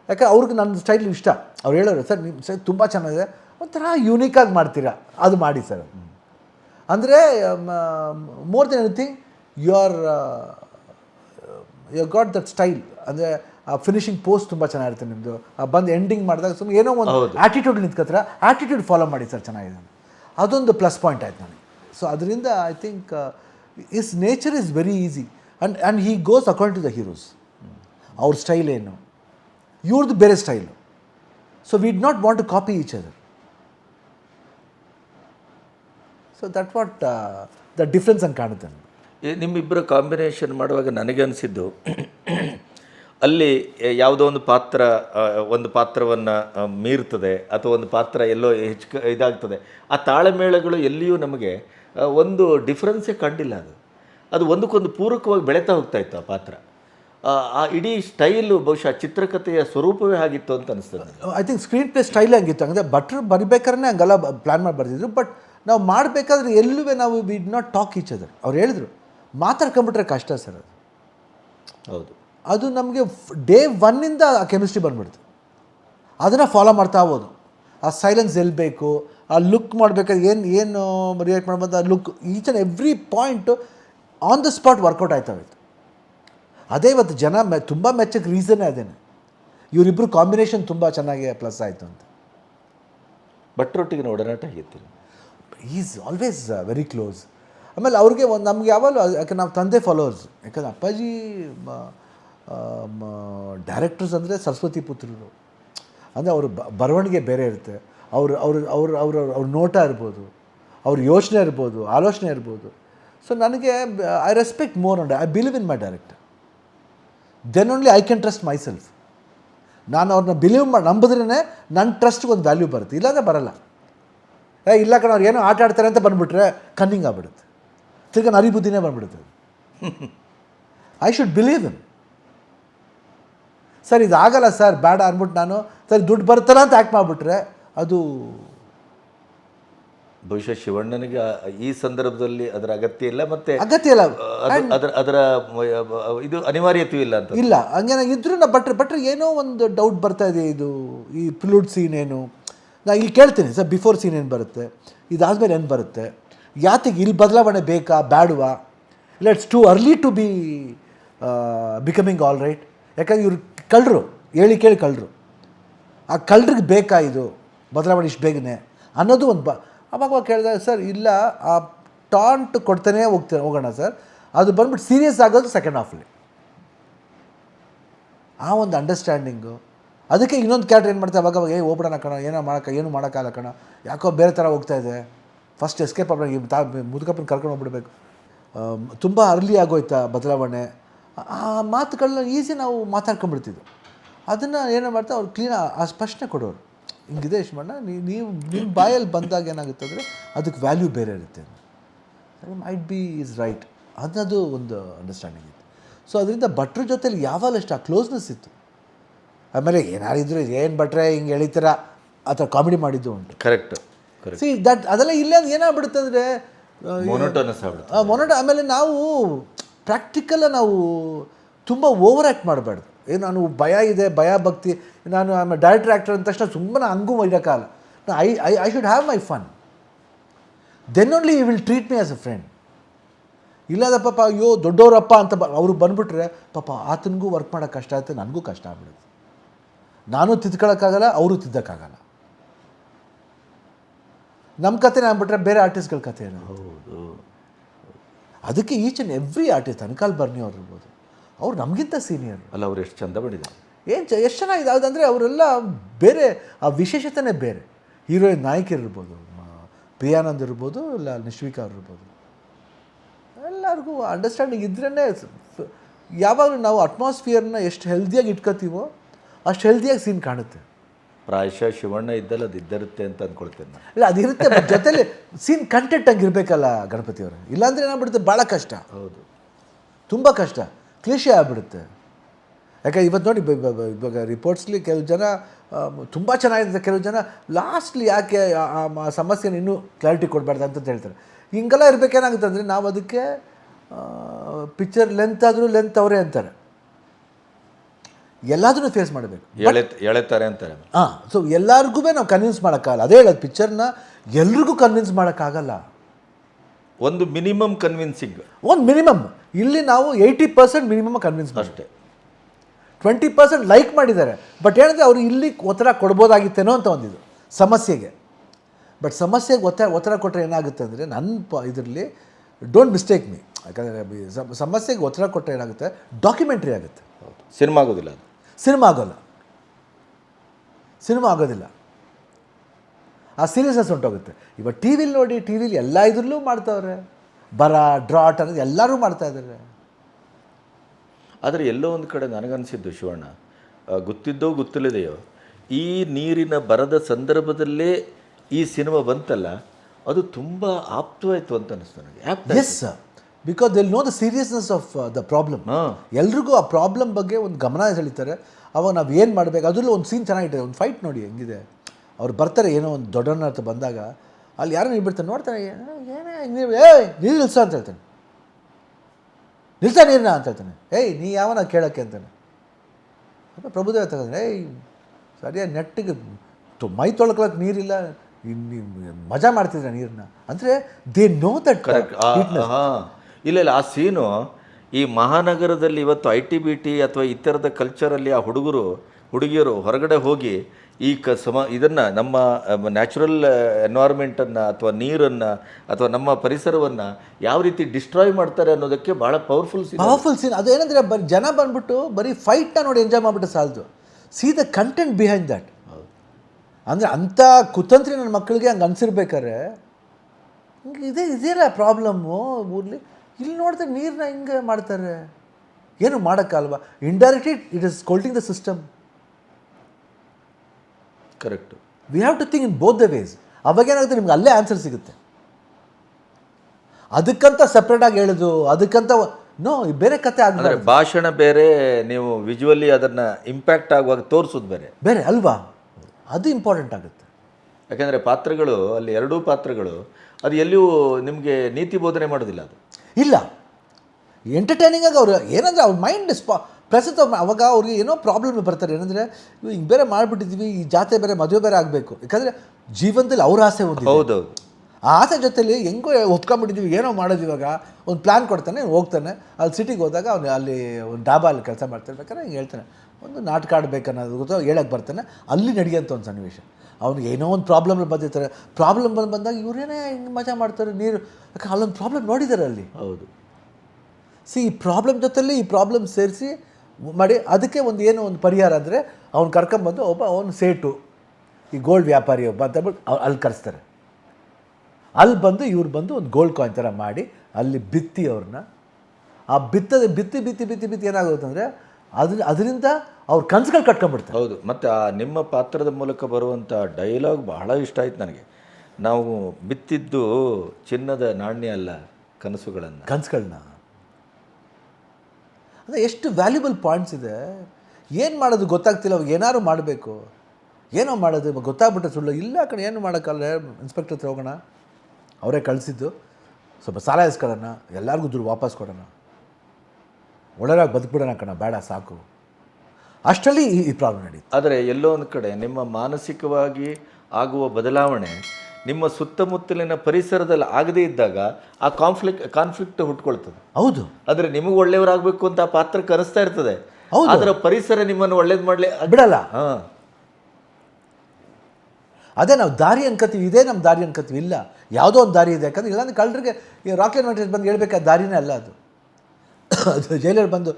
ಯಾಕೆ ಅವ್ರಿಗೆ ನನ್ನ ಸ್ಟೈಲ್ ಇಷ್ಟ. ಅವ್ರು ಹೇಳೋರು ಸರ್ ನಿಮ್ಮ ಸ್ಟೈಲ್ ತುಂಬ ಚೆನ್ನಾಗಿದೆ. ಒಂಥರ ಯೂನಿಕಾಗಿ ಮಾಡ್ತೀರಾ? ಅದು ಮಾಡಿ ಸರ್. ಅಂದರೆ more than anything you are you got that style ಅಂದರೆ ಆ ಫಿನಿಶಿಂಗ್ ಪೋಸ್ಟ್ ತುಂಬ ಚೆನ್ನಾಗಿರುತ್ತೆ ನಿಮ್ಮದು ಬಂದು ಎಂಡಿಂಗ್ ಮಾಡಿದಾಗ ಸುಮ್ಮನೆ ಏನೋ ಒಂದು ಆ್ಯಟಿಟ್ಯೂಡ್ ನಿಂತ್ಕೋತೀರ ಆ್ಯಟಿಟ್ಯೂಡ್ ಫಾಲೋ ಮಾಡಿ ಸರ್ ಚೆನ್ನಾಗಿದೆ ಅದೊಂದು ಪ್ಲಸ್ ಪಾಯಿಂಟ್ ಆಯ್ತು ನನಗೆ. ಸೊ ಅದರಿಂದ I think is nature is very easy and and he goes according to the heroes ಅವ್ರ ಸ್ಟೈಲ್ ಏನು? ಇವ್ರದ್ದು ಬೇರೆ style so we not want to copy each other so that what the difference ಅಂತ ಕಾಣುತ್ತೆ ನಿಮ್ಮಿಬ್ಬರ ಕಾಂಬಿನೇಷನ್ ಮಾಡುವಾಗ ನನಗೆ ಅನಿಸಿದ್ದು ಅಲ್ಲಿ ಯಾವುದೋ ಒಂದು ಪಾತ್ರ ಒಂದು ಪಾತ್ರವನ್ನು ಮೀರ್ತದೆ ಅಥವಾ ಒಂದು ಪಾತ್ರ ಎಲ್ಲೋ ಹೆಚ್ಚು ಇದಾಗ್ತದೆ. ಆ ತಾಳಮೇಳಗಳು ಎಲ್ಲಿಯೂ ನಮಗೆ ಒಂದು ಡಿಫ್ರೆನ್ಸೇ ಕಂಡಿಲ್ಲ ಅದು. ಅದು ಒಂದಕ್ಕೊಂದು ಪೂರಕವಾಗಿ ಬೆಳೀತಾ ಹೋಗ್ತಾ ಇತ್ತು ಆ ಪಾತ್ರ. ಆ, ಇಡೀ ಸ್ಟೈಲು ಬಹುಶಃ ಚಿತ್ರಕಥೆಯ ಸ್ವರೂಪವೇ ಆಗಿತ್ತು ಅಂತ ಅನಿಸ್ತದೆ I think screenplay style ಹಂಗಿತ್ತು. ಅಂದರೆ ಭಟ್ರು ಬರಿಬೇಕಾದ್ರೆ ಹಂಗೆಲ್ಲ ಪ್ಲ್ಯಾನ್ ಮಾಡಿ ಬರ್ತಿದ್ರು ಬಟ್ ನಾವು ಮಾಡಬೇಕಾದ್ರೆ ಎಲ್ಲೂ ನಾವು ವಿ ಡ್ ನಾಟ್ ಟಾಕ್ ಈಚ್ ಅದರ್ ಅವ್ರು ಹೇಳಿದ್ರು ಮಾತಾಡ್ಕೊಂಬಿಟ್ರೆ ಕಷ್ಟ ಸರ್ ಅದು. ಹೌದು. ಅದು ನಮಗೆ ಡೇ ಒನ್ನಿಂದ ಆ ಕೆಮಿಸ್ಟ್ರಿ ಬಂದ್ಬಿಡ್ತು. ಅದನ್ನು ಫಾಲೋ ಮಾಡ್ತಾ ಹೋಗೋದು ಆ ಸೈಲೆನ್ಸ್ ಎಲ್ಲಿ ಬೇಕು ಆ ಲುಕ್ ಮಾಡಬೇಕಾದ್ರೆ ಏನು ಏನು ರಿಯಾಕ್ಟ್ ಮಾಡ್ಬೋದು ಆ look each and every point on the spot work out ಆಯ್ತಾ ಹೋಯ್ತು. ಅದೇ ಇವತ್ತು ಜನ ಮೆ ತುಂಬ ಮೆಚ್ಚಕ್ಕೆ ರೀಸನ್ನೇ ಅದೇನೆ. ಇವರಿಬ್ಬರು ಕಾಂಬಿನೇಷನ್ ತುಂಬ ಚೆನ್ನಾಗಿ ಪ್ಲಸ್ ಆಯಿತು ಅಂತ. ಭಟ್ರೊಟ್ಟಿಗಿನ ಒಡನಾಟ ಹೇಳ್ತೀನಿ. ಈಸ್ ಆಲ್ವೇಸ್ ವೆರಿ ಕ್ಲೋಸ್ ಆಮೇಲೆ ಅವ್ರಿಗೆ ಒಂದು ನಮ್ಗೆ ಯಾವಾಗಲೂ ಯಾಕಂದ್ರೆ ಯಾಕೆ ನಾವು ತಂದೆ ಫಾಲೋವರ್ಸ್ ಯಾಕಂದ್ರೆ ಅಪ್ಪಾಜಿ ಡೈರೆಕ್ಟರ್ಸ್ ಅಂದರೆ ಸರಸ್ವತಿ ಪುತ್ರರು. ಅಂದರೆ ಅವರು ಬರವಣಿಗೆ ಬೇರೆ ಇರುತ್ತೆ. ಅವರು ಅವರು, ಅವ್ರ ಅವ್ರ ಅವ್ರ ನೋಟ ಇರ್ಬೋದು. ಅವ್ರ ಯೋಚನೆ ಇರ್ಬೋದು, ಆಲೋಚನೆ ಇರ್ಬೋದು. ಸೊ ನನಗೆ I respect more and I believe in my director then only I can trust myself ನಾನು ಅವ್ರನ್ನ ಬಿಲೀವ್ ಮಾಡಿ ನಂಬಿದ್ರೇ ನನ್ನ ಟ್ರಸ್ಟ್ಗೆ ಒಂದು ವ್ಯಾಲ್ಯೂ ಬರುತ್ತೆ. ಇಲ್ಲಾಂದರೆ ಬರಲ್ಲ. ಏ, ಇಲ್ಲ ಕಣ, ಅವ್ರು ಏನೋ ಆಟ ಆಡ್ತಾರೆ ಅಂತ ಬಂದುಬಿಟ್ರೆ ಕನ್ನಿಂಗ್ ಆಗ್ಬಿಡುತ್ತೆ. ತಿರ್ಗಾ ನರಿ ಬುದ್ಧಿನೇ ಬಂದ್ಬಿಡುತ್ತೆ. I should believe in sir ಇದಾಗಲ್ಲ ಸರ್ ಬೇಡ ಅಂದ್ಬಿಟ್ಟು ನಾನು ಸರಿ ದುಡ್ಡು ಬರ್ತಲ್ಲ ಅಂತ ಆ್ಯಕ್ಟ್ ಮಾಡಿಬಿಟ್ರೆ ಅದು ಬಹುಶಃ ಶಿವಣ್ಣನಿಗೆ ಈ ಸಂದರ್ಭದಲ್ಲಿ ಅದರ ಅಗತ್ಯ ಇಲ್ಲ ಮತ್ತೆ ಅಗತ್ಯ ಇಲ್ಲ. ಅದು- ಅದರ ಅದರ ಇದು ಅನಿವಾರ್ಯತೆಯೂ ಇಲ್ಲ ಅಂತ. ಇಲ್ಲ. ಹಂಗೇನ ಇದ್ರು ನಾ ಬಟ್ರೆ ಬಟ್ರೆ ಏನೋ ಒಂದು ಡೌಟ್ ಬರ್ತಾ ಇದೆ ಇದು ಈ ಪ್ಲೂಡ್ ಸೀನ್ ಏನು. ನಾ ಇಲ್ಲಿ ಕೇಳ್ತೀನಿ ಸರ್ ಬಿಫೋರ್ ಸೀನ್ ಏನು ಬರುತ್ತೆ ಇದಾದಮೇಲೆ ಏನು ಬರುತ್ತೆ ಯಾತಿಗೆ ಇಲ್ಲಿ ಬದಲಾವಣೆ ಬೇಕಾ ಬೇಡವಾ ಇಲ್ಲ it's too early to be becoming all right ಯಾಕಂದ್ರೆ ಇವರು ಕಳ್ಳರು, ಹೇಳಿ ಕೇಳಿ ಕಳ್ಳರು. ಆ ಕಳ್ಳರಿಗೆ ಬೇಕಾ ಇದು? ಬದಲಾವಣೆ ಇಷ್ಟು ಬೇಗನೆ? ಅನ್ನೋದು ಒಂದು ಬ, ಅವಾಗ ಕೇಳಿದಾಗ, ಸರ್, ಇಲ್ಲ, ಆ ಟಾಂಟ್ ಕೊಡ್ತಾನೆ, ಹೋಗ್ತೇನೆ, ಹೋಗೋಣ, ಸರ್. ಅದು ಬಂದ್ಬಿಟ್ಟು ಸೀರಿಯಸ್ ಆಗೋದು ಸೆಕೆಂಡ್ ಹಾಫಲ್ಲಿ ಆ ಒಂದು ಅಂಡರ್ಸ್ಟ್ಯಾಂಡಿಂಗು ಅದಕ್ಕೆ ಇನ್ನೊಂದು ಕ್ಯಾರೆಕ್ಟರ್ ಏನು ಮಾಡ್ತಾರೆ? ಅವಾಗ ಅವಾಗ ಏ ಹೋಗ್ಬಿಡೋಣ ಕಣ, ಏನೋ ಮಾಡೋಕೆ, ಏನು ಮಾಡೋಕ್ಕಾಗಲ್ಲ ಕಣ, ಯಾಕೋ ಬೇರೆ ಥರ ಹೋಗ್ತಾ ಇದೆ. ಫಸ್ಟ್ ಎಸ್ಕೇಪ್ ಆಗ ತಾ, ಮುದುಕಪ್ಪನ ಕರ್ಕೊಂಡು ಹೋಗ್ಬಿಡ್ಬೇಕು. ತುಂಬ ಅರ್ಲಿ ಆಗೋಯ್ತಾ ಬದಲಾವಣೆ? ಆ- ಮಾತುಗಳನ್ನ ಈಸಿ ನಾವು ಮಾತಾಡ್ಕೊಂಡ್ಬಿಡ್ತಿದ್ವು. ಅದನ್ನು ಏನೋ ಮಾಡ್ತಾ ಅವ್ರು ಕ್ಲೀನ್ ಆ ಸ್ಪಷ್ಟನೆ ಕೊಡೋರು. ಹಿಂಗಿದೆ ಯಶ್ಮಣ್ಣ ನೀ- ನೀವು ನಿಮ್ಮ ಬಾಯಲ್ಲಿ ಬಂದಾಗ ಏನಾಗುತ್ತೆ ಅಂದರೆ ಅದಕ್ಕೆ ವ್ಯಾಲ್ಯೂ ಬೇರೆ ಇರುತ್ತೆ ಮೈಟ್ ಬಿ ಈಸ್ ರೈಟ್ ಅನ್ನೋದು ಒಂದು ಅಂಡರ್ಸ್ಟ್ಯಾಂಡಿಂಗ್ ಇತ್ತು. ಸೊ ಅದರಿಂದ ಭಟ್ರ ಜೊತೆಲಿ ಯಾವಾಗಲೂ ಅಷ್ಟು ಆ ಕ್ಲೋಸ್ನೆಸ್ ಇತ್ತು. ಆಮೇಲೆ ಏನಾರಿದ್ರು ಏನು ಭಟ್ರೆ ಹಿಂಗೆ ಎಳಿತೀರ? ಆ ಥರ ಕಾಮಿಡಿ ಮಾಡಿದ್ದು ಉಂಟು. ಕರೆಕ್ಟ್ ಕರೆಕ್ಟ್ ಸಿ ದಟ್ ಅದೆಲ್ಲ ಇಲ್ಲ ಏನಾಗ್ಬಿಡುತ್ತೆ ಅಂದರೆ ಮೊನೋಟೋನಸ್ ಆಗ್ಬಿಡುತ್ತೆ. ಮೊನಟ ಆಮೇಲೆ ನಾವು ಪ್ರಾಕ್ಟಿಕಲ್ಲ ನಾವು ತುಂಬ ಓವರ್ ಆ್ಯಕ್ಟ್ ಮಾಡಬಾರ್ದು. ಏನು ನಾನು ಭಯ ಇದೆ, ಭಯ ಭಕ್ತಿ, ನಾನು ಆಮೇಲೆ ಡೈರೆಕ್ಟರ್ ಆ್ಯಕ್ಟರ್ ಅಂದ ತಕ್ಷಣ ಸುಮ್ಮನೆ ಹಂಗೂ ಇರೋಕ್ಕಾಗಲ್ಲ I I I should have my fun then only you will treat me as a friend ಇಲ್ಲದ ಪಾಪ ಅಯ್ಯೋ, ದೊಡ್ಡವರಪ್ಪ ಅಂತ ಬ, ಅವ್ರು ಬಂದುಬಿಟ್ರೆ, ಪಾಪ, ಆತನಿಗೂ ವರ್ಕ್ ಮಾಡೋಕ್ಕೆ ಕಷ್ಟ ಆಗುತ್ತೆ ನನಗೂ ಕಷ್ಟ ಆಗ್ಬಿಡುತ್ತೆ. ನಾನು ತಿದ್ಕೊಳ್ಳೋಕ್ಕಾಗಲ್ಲ ಅವರು ತಿದ್ದಕ್ಕಾಗಲ್ಲ. ನಮ್ಮ ಕಥೆನೇ ಆಗ್ಬಿಟ್ರೆ ಬೇರೆ ಆರ್ಟಿಸ್ಟ್ಗಳ ಕಥೆ ಹೌದು. ಅದಕ್ಕೆ ಈಚ್ ಆ್ಯಂಡ್ ಎವ್ರಿ ಆರ್ಟಿಸ್ಟ್ ಅನ್ಕಾಲ್ ಬರ್ನಿ ಅವ್ರು ಇರ್ಬೋದು. ಅವ್ರು ನಮಗಿಂತ ಸೀನಿಯರ್ ಅಲ್ಲ ಅವ್ರು ಎಷ್ಟು ಚಂದ ಮಾಡಿದ್ದಾರೆ ಏನು ಚ ಎಷ್ಟು ಚೆನ್ನಾಗಿದೆ ಅದಂದರೆ ಅವರೆಲ್ಲ ಬೇರೆ ಆ ವಿಶೇಷತೆನೇ ಬೇರೆ. ಹೀರೋಯಿನ್ ನಾಯಕಿಯರು ಇರ್ಬೋದು ಪ್ರಿಯಾನಂದ್ ಇರ್ಬೋದು ಇಲ್ಲ ನಿಶ್ವಿಕಾ ಅವ್ರು ಇರ್ಬೋದು. ಎಲ್ಲರಿಗೂ ಅಂಡರ್ಸ್ಟ್ಯಾಂಡಿಂಗ್ ಇದ್ರೇ ಯಾವಾಗಲೂ ನಾವು ಅಟ್ಮಾಸ್ಫಿಯರ್ನ ಎಷ್ಟು ಹೆಲ್ದಿಯಾಗಿ ಇಟ್ಕೋತೀವೋ ಅಷ್ಟು ಹೆಲ್ದಿಯಾಗಿ ಸೀನ್ ಕಾಣುತ್ತೆ. ಪ್ರಾಯಶಃ ಶಿವಣ್ಣ ಇದ್ದಲ್ಲ ಅದು ಇದ್ದಿರುತ್ತೆ ಅಂತ ಅಂದ್ಕೊಳ್ತೇನೆ ನಾನು. ಇಲ್ಲ ಅದಿರುತ್ತೆ but ಜೊತೆಲಿ ಸೀನ್ ಕಂಟೆಂಟ್ ಹಂಗೆ ಇರಬೇಕಲ್ಲ ಗಣಪತಿ ಇಲ್ಲಾಂದರೆ ಏನಾಗ್ಬಿಡುತ್ತೆ? ಭಾಳ ಕಷ್ಟ. ಹೌದು. ತುಂಬ ಕಷ್ಟ. ಕ್ಲಿಷೆ ಆಗ್ಬಿಡುತ್ತೆ. ಯಾಕೆ ಇವತ್ತು ನೋಡಿ ಬ- ಬ- ಬ- ಇವಾಗ ರಿಪೋರ್ಟ್ಸ್ಲಿ ಕೆಲವು ಜನ ತುಂಬ ಚೆನ್ನಾಗಿರುತ್ತೆ. ಕೆಲವು ಜನ ಲಾಸ್ಟ್ಲಿ ಯಾಕೆ ಆ- ಆ ಮ- ಸಮಸ್ಯೆನ ಇನ್ನೂ ಕ್ಲಾರಿಟಿ ಕೊಡಬಾರ್ದು ಅಂತ ಹೇಳ್ತಾರೆ. ಹಿಂಗೆಲ್ಲ ಇರಬೇಕೇನಾಗುತ್ತೆ ಅಂದರೆ ನಾವು ಅದಕ್ಕೆ ಪಿಕ್ಚರ್ ಲೆಂತ್ ಆದರೂ ಲೆಂತ್ ಅವರೇ ಅಂತಾರೆ. ಎಲ್ಲದನ್ನೂ ಫೇಸ್ ಮಾಡಬೇಕು. ಎಳೆ ಎಳೆತಾರೆ ಅಂತಾರೆ. ಹಾಂ ಸೊ ಎಲ್ಲರಿಗೂ ನಾವು ಕನ್ವಿನ್ಸ್ ಮಾಡೋಕ್ಕಾಗಲ್ಲ. ಅದೇ ಹೇಳೋದು ಪಿಕ್ಚರ್ನ ಎಲ್ರಿಗೂ ಕನ್ವಿನ್ಸ್ ಮಾಡೋಕ್ಕಾಗಲ್ಲ. ಒಂದು ಮಿನಿಮಮ್ ಕನ್ವಿನ್ಸಿಂಗ್ ಒಂದು ಮಿನಿಮಮ್ ಇಲ್ಲಿ ನಾವು ಏಯ್ಟಿ ಪರ್ಸೆಂಟ್ ಮಿನಿಮಮ್ ಕನ್ವಿನ್ಸ್ ಅಷ್ಟೇ. ಟ್ವೆಂಟಿ ಪರ್ಸೆಂಟ್ ಲೈಕ್ ಮಾಡಿದ್ದಾರೆ. ಬಟ್ ಹೇಳಿದ್ರೆ ಅವರು ಇಲ್ಲಿ ಒತ್ತಡ ಕೊಡ್ಬೋದಾಗಿತ್ತೇನೋ ಅಂತ ಒಂದಿದು. ಸಮಸ್ಯೆಗೆ. ಬಟ್ ಸಮಸ್ಯೆಗೆ ಒತ್ತ ಒತ್ತಡ ಕೊಟ್ಟರೆ ಏನಾಗುತ್ತೆ ಅಂದರೆ ನನ್ನ ಪ ಇದರಲ್ಲಿ ಡೋಂಟ್ ಮಿಸ್ಟೇಕ್ ಮೀ ಯಾಕಂದರೆ ಸಮಸ್ಯೆಗೆ ಒತ್ತಡ ಕೊಟ್ಟರೆ ಏನಾಗುತ್ತೆ? ಡಾಕ್ಯುಮೆಂಟ್ರಿ ಆಗುತ್ತೆ. ಸಿನಿಮಾ ಆಗೋದಿಲ್ಲ ಅದು. ಸಿನಿಮಾ ಆಗೋಲ್ಲ. ಸಿನಿಮಾ ಆಗೋದಿಲ್ಲ. ಆ ಸೀರಿಯಸ್ನೆಸ್ ಹೊಂಟೋಗುತ್ತೆ ಇವಾಗ ಟಿ ವಿಲಿ ನೋಡಿ ಟಿ ವಿಲಿ ಎಲ್ಲ ಇದ್ರಲ್ಲೂ ಮಾಡ್ತಾವ್ರೆ. ಬರ ಡ್ರಾಟ್ ಅನ್ನೋದು ಎಲ್ಲರೂ ಮಾಡ್ತಾ ಇದ್ದಾರೆ ಆದರೆ ಎಲ್ಲೋ ಒಂದು ಕಡೆ ನನಗನ್ಸಿದ್ದು ಶಿವಣ್ಣ ಗೊತ್ತಿದ್ದೋ ಗೊತ್ತಿಲ್ಲದೆಯೋ ಈ ನೀರಿನ ಬರದ ಸಂದರ್ಭದಲ್ಲೇ ಈ ಸಿನಿಮಾ ಬಂತಲ್ಲ ಅದು ತುಂಬ ಆಪ್ತವಾಯಿತು ಅಂತ ಅನಿಸ್ತು ನನಗೆ. Yes yes because they'll know the seriousness of the problem ಎಲ್ರಿಗೂ ಆ ಪ್ರಾಬ್ಲಮ್ ಬಗ್ಗೆ ಒಂದು ಗಮನ ಸೆಳಿತಾರೆ. ಅವಾಗ ನಾವು ಏನು ಮಾಡಬೇಕು? ಅದರಲ್ಲೂ ಒಂದು ಸೀನ್ ಚೆನ್ನಾಗಿದೆ. ಒಂದು ಫೈಟ್ ನೋಡಿ ಹೆಂಗಿದೆ. ಅವ್ರು ಬರ್ತಾರೆ ಏನೋ ಒಂದು ದೊಡ್ಡಣ್ಣ ಅಂತ ಬಂದಾಗ ಅಲ್ಲಿ ಯಾರೋ ನಿಲ್ಬಿಡ್ತಾರೆ. ನೋಡ್ತಾರೆ ಏ ಏನೇ ನೀರು ಏಯ್ ನೀರು ನಿಲ್ಸ ಅಂತ ಹೇಳ್ತಾನೆ. ನಿಲ್ಸ ನೀರನ್ನ ಅಂತ ಹೇಳ್ತಾನೆ. ಏಯ್ ನೀ ಯಾವನ ಕೇಳೋಕ್ಕೆ ಅಂತಾನೆ. ಅಪ್ಪ ಪ್ರಭುದೇವ ತಗೊಂಡ್ರೆ ಏಯ್ ಸರಿಯಾಗಿ ನೆಟ್ಟಿಗೆ ತು- ಮೈ ತೊಳ್ಕೊಳಕ್ಕೆ ನೀರಿಲ್ಲ. ಮಜಾ ಮಾಡ್ತಿದ್ರೆ ನೀರನ್ನ ಅಂದರೆ ದೇ ನೋ ದಟ್ ಕರೆಕ್ಟ್ ಇಲ್ಲ ಇಲ್ಲ, ಆ ಸೀನು ಈ ಮಹಾನಗರದಲ್ಲಿ ಇವತ್ತು ಐ ಟಿ ಬಿ ಟಿ ಅಥವಾ ಇತರದ ಕಲ್ಚರಲ್ಲಿ ಆ ಹುಡುಗರು, ಹುಡುಗಿಯರು ಹೊರಗಡೆ ಹೋಗಿ ಈ ಕ ಸಮ, ಇದನ್ನು ನಮ್ಮ ನ್ಯಾಚುರಲ್ ಎನ್ವೈರ್ಮೆಂಟನ್ನು ಅಥವಾ ನೀರನ್ನು ಅಥವಾ ನಮ್ಮ ಪರಿಸರವನ್ನು ಯಾವ ರೀತಿ ಡಿಸ್ಟ್ರಾಯ್ ಮಾಡ್ತಾರೆ ಅನ್ನೋದಕ್ಕೆ ಭಾಳ ಪವರ್ಫುಲ್ ಸೀನ್ ಪವರ್ಫುಲ್ ಸೀನ್ ಅದು ಏನಂದರೆ ಬರೀ ಜನ ಬಂದ್ಬಿಟ್ಟು ಬರೀ ಫೈಟ್ನ ನೋಡಿ ಎಂಜಾಯ್ ಮಾಡಿಬಿಟ್ಟು ಸಾಲದು. See the content behind that ಅಂದರೆ ಅಂಥ ಕುತಂತ್ರಿ ನನ್ನ ಮಕ್ಕಳಿಗೆ ಹಂಗೆ ಅನಿಸಿರ್ಬೇಕಾದ್ರೆ, ಇದೇ, ಇದೇನ ಪ್ರಾಬ್ಲಮ್ಮು ಊರ್ಲಿ ಇಲ್ಲಿ ನೋಡಿದ್ರೆ ನೀರನ್ನ ಹಿಂಗೆ ಮಾಡ್ತಾರೆ. ಏನು ಮಾಡೋಕ್ಕಲ್ವಾ? Indirectly it is coating the system correct we have to think in both the ways ಅವಾಗ ಏನಾಗುತ್ತೆ? ನಿಮ್ಗೆ ಅಲ್ಲೇ ಆನ್ಸರ್ ಸಿಗುತ್ತೆ. ಅದಕ್ಕಂತ ಸಪ್ರೇಟಾಗಿ ಹೇಳೋದು ಅದಕ್ಕಂತ ನೋ ಬೇರೆ ಕತೆ ಆಗಲ್ಲ ಭಾಷಣ ಬೇರೆ ನೀವು ವಿಜುವಲಿ ಅದನ್ನ ಇಂಪ್ಯಾಕ್ಟ್ ಆಗುವಾಗ ತೋರಿಸೋದು ಬೇರೆ. ಬೇರೆ ಅಲ್ವಾ? ಅದು ಇಂಪಾರ್ಟೆಂಟ್ ಆಗುತ್ತೆ. ಯಾಕಂದರೆ ಪಾತ್ರಗಳು ಅಲ್ಲಿ ಎರಡೂ ಪಾತ್ರಗಳು ಅದು ಎಲ್ಲಿಯೂ ನಿಮಗೆ ನೀತಿ ಬೋಧನೆ ಮಾಡೋದಿಲ್ಲ ಅದು. ಇಲ್ಲ. ಎಂಟರ್ಟೈನಿಂಗ್ ಆಗಿ ಅವರು ಏನಂದರೆ ಅವ್ರ ಮೈಂಡ್ ಸ್ಪಾ ಪ್ರಸ್ತುತ ಅವಾಗ ಅವ್ರಿಗೆ ಏನೋ ಪ್ರಾಬ್ಲಮ್ ಬರ್ತಾರೆ. ಏನಂದರೆ ಹಿಂಗೆ ಬೇರೆ ಮಾಡಿಬಿಟ್ಟಿದ್ವಿ ಈ ಜಾತೆ ಬೇರೆ ಮದುವೆ ಬೇರೆ ಆಗಬೇಕು. ಯಾಕಂದರೆ ಜೀವನದಲ್ಲಿ ಅವ್ರ ಆಸೆ ಒಂದು ಹೌದು ಆ ಆಸೆ ಜೊತೆಲಿ ಹೆಂಗೋ ಒತ್ಕೊಂಡ್ಬಿಟ್ಟಿದ್ವಿ ಏನೋ ಮಾಡೋದು ಇವಾಗ. ಒಂದು ಪ್ಲ್ಯಾನ್ ಕೊಡ್ತಾನೆ ಹೋಗ್ತಾನೆ. ಅಲ್ಲಿ ಸಿಟಿಗೆ ಹೋದಾಗ ಅವನು ಅಲ್ಲಿ ಒಂದು ಡಾಬಾ ಅಲ್ಲಿ ಕೆಲಸ ಮಾಡ್ತಿರ್ಬೇಕಾದ್ರೆ ಹಿಂಗೆ ಹೇಳ್ತಾನೆ ಒಂದು ನಾಟಕ ಆಡ್ಬೇಕನ್ನೋದು ಗೊತ್ತೋ ಹೇಳಕ್ಕೆ ಬರ್ತಾನೆ. ಅಲ್ಲಿ ನಡೆಯೋಂಥ ಒಂದು ಸನ್ನಿವೇಶ. ಅವ್ನಿಗೆ ಏನೋ ಒಂದು ಪ್ರಾಬ್ಲಮ್ ಬಂದಿರ್ತಾರೆ. ಪ್ರಾಬ್ಲಮ್ ಬಂದು ಬಂದಾಗ ಇವರೇನೇ ಹಿಂಗೆ ಮಜಾ ಮಾಡ್ತಾರೆ ನೀರು ಯಾಕೆ ಅಲ್ಲೊಂದು ಪ್ರಾಬ್ಲಮ್ ನೋಡಿದ್ದಾರೆ ಅಲ್ಲಿ. ಹೌದು. ಸಿ ಈ ಪ್ರಾಬ್ಲಮ್ ಜೊತೆಲಿ ಈ ಪ್ರಾಬ್ಲಮ್ ಸೇರಿಸಿ ಮಾಡಿ ಅದಕ್ಕೆ ಒಂದು ಏನೋ ಒಂದು ಪರಿಹಾರ ಅಂದರೆ ಅವ್ನು ಕರ್ಕೊಂಬಂದು ಒಬ್ಬ ಅವನು ಸೇಟು ಈ ಗೋಲ್ಡ್ ವ್ಯಾಪಾರಿ ಒಬ್ಬ ಅಂತ ಹೇಳ್ಬಿಟ್ಟು ಅವ್ರು ಅಲ್ಲಿ ಕರೆಸ್ತಾರೆ. ಅಲ್ಲಿ ಬಂದು ಇವ್ರು ಬಂದು ಒಂದು ಗೋಲ್ಡ್ ಕಾಯಿನ್ ಥರ ಮಾಡಿ ಅಲ್ಲಿ ಬಿತ್ತಿ ಅವ್ರನ್ನ ಆ ಬಿತ್ತದೆ ಬಿತ್ತಿ ಬಿತ್ತಿ ಬಿತ್ತಿ ಬಿತ್ತಿ ಏನಾಗುತ್ತೆ ಅಂದರೆ ಅದ್ರ ಅದರಿಂದ ಅವ್ರ ಕನ್ಸುಗಳು ಕಟ್ಕೊಂಡ್ಬಿಡ್ತಾರೆ. ಹೌದು. ಮತ್ತು ಆ ನಿಮ್ಮ ಪಾತ್ರದ ಮೂಲಕ ಬರುವಂಥ ಡೈಲಾಗ್ ಬಹಳ ಇಷ್ಟ ಆಯ್ತು ನನಗೆ. ನಾವು ಬಿತ್ತಿದ್ದು ಚಿನ್ನದ ನಾಣ್ಯ ಅಲ್ಲ ಕನಸುಗಳನ್ನು. ಕನಸುಗಳನ್ನ ಅದು ಎಷ್ಟು ವ್ಯಾಲ್ಯೂಬಲ್ ಪಾಯಿಂಟ್ಸ್ ಇದೆ. ಏನು ಮಾಡೋದು ಗೊತ್ತಾಗ್ತಿಲ್ಲ ಅವಾಗ ಏನಾದ್ರು ಮಾಡಬೇಕು. ಏನೋ ಮಾಡೋದು ಇವಾಗ ಗೊತ್ತಾಗ್ಬಿಟ್ರೆ ಸುಳ್ಳು. ಇಲ್ಲ ಕಣೆ ಏನು ಮಾಡೋಕ್ಕಲ್ಲ ಇನ್ಸ್ಪೆಕ್ಟರ್ ಹತ್ರ ಹೋಗೋಣ. ಅವರೇ ಕಳಿಸಿದ್ದು. ಸ್ವಲ್ಪ ಸಾಲ ಇಸ್ಕೊಳ್ಳೋಣ. ಎಲ್ಲರಿಗೂ ದುಡ್ಡು ವಾಪಸ್ ಕೊಡೋಣ. ಒಳ್ಳೆಯದಾಗಿ ಬದುಕ್ಬಿಡೋಣ ಕಣ ಬೇಡ ಸಾಕು. ಅಷ್ಟರಲ್ಲಿ ಈ- ಪ್ರಾಬ್ಲಮ್ ನಡೀತು. ಆದರೆ ಎಲ್ಲೋ ಒಂದು ಕಡೆ ನಿಮ್ಮ ಮಾನಸಿಕವಾಗಿ ಆಗುವ ಬದಲಾವಣೆ ನಿಮ್ಮ ಸುತ್ತಮುತ್ತಲಿನ ಪರಿಸರದಲ್ಲಿ ಆಗದೇ ಇದ್ದಾಗ ಆ ಕಾನ್ಫ್ಲಿಕ್ಟ್ ಕಾನ್ಫ್ಲಿಕ್ಟ್ ಹುಟ್ಕೊಳ್ತದೆ. ಹೌದು. ಆದರೆ ನಿಮಗೆ ಒಳ್ಳೆಯವರಾಗಬೇಕು ಅಂತ ಆ ಪಾತ್ರ ಕರೆಸ್ತಾ ಇರ್ತದೆ. ಹೌದು. ಅದರ ಪರಿಸರ ನಿಮ್ಮನ್ನು ಒಳ್ಳೇದು ಮಾಡಲಿ ಬಿಡಲ್ಲ. ಹಾಂ. ಅದೇ ನಾವು ದಾರಿ ಅನ್ಕೋತೀವಿ ಇದೇ ನಮ್ಮ ದಾರಿ ಅನ್ಕೋತೀವಿ ಇಲ್ಲ. ಯಾವುದೋ ಒಂದು ದಾರಿ ಇದೆ. ಯಾಕಂದ್ರೆ ಇಲ್ಲಾಂದ್ರೆ ಕಳ್ಳರಿಗೆ ರಾಕೆಟ್ ಮಾಡಿ ಬಂದು ಹೇಳ್ಬೇಕಾದ ದಾರಿನೇ ಅಲ್ಲ ಅದು. ಅದು ಜೈಲರ್ ಬಂದು